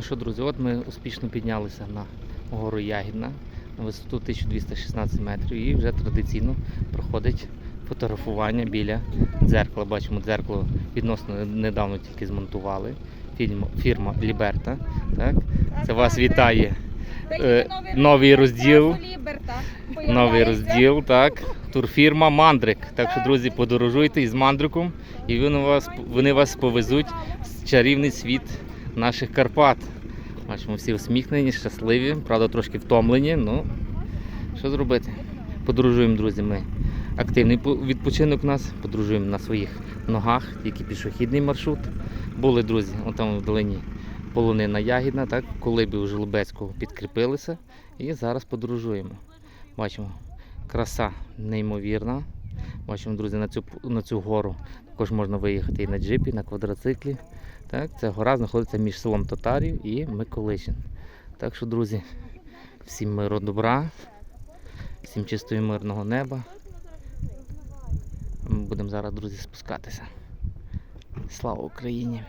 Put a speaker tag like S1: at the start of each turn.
S1: Ну що, друзі, от ми успішно піднялися на гору Ягідна на висоту 1216 метрів і вже традиційно проходить фотографування біля дзеркала. Бачимо, дзеркало відносно недавно тільки змонтували. Фільм, фірма Ліберта. Так? Це вас вітає е, новий розділ. Новий розділ, так. Турфірма Мандрик. Так що, друзі, подорожуйте із мандриком, і вони вас, вони вас повезуть в чарівний світ наших Карпат. Бачимо, всі усміхнені, щасливі, правда, трошки втомлені. Ну, що зробити? Подорожуємо, друзі, ми. Активний відпочинок у нас, подорожуємо на своїх ногах, тільки пішохідний маршрут. Були, друзі, отам в долині полонина Ягідна, так, коли б у Жолобецького підкріпилися. І зараз подорожуємо. Бачимо, краса неймовірна. Бачимо, друзі, на цю, на цю гору також можна виїхати і на джипі, і на квадроциклі. Так, ця гора знаходиться між селом Татарів і Миколичин. Так що, друзі, всім миру добра, всім чистого мирного неба. Ми будемо зараз, друзі, спускатися. Слава Україні!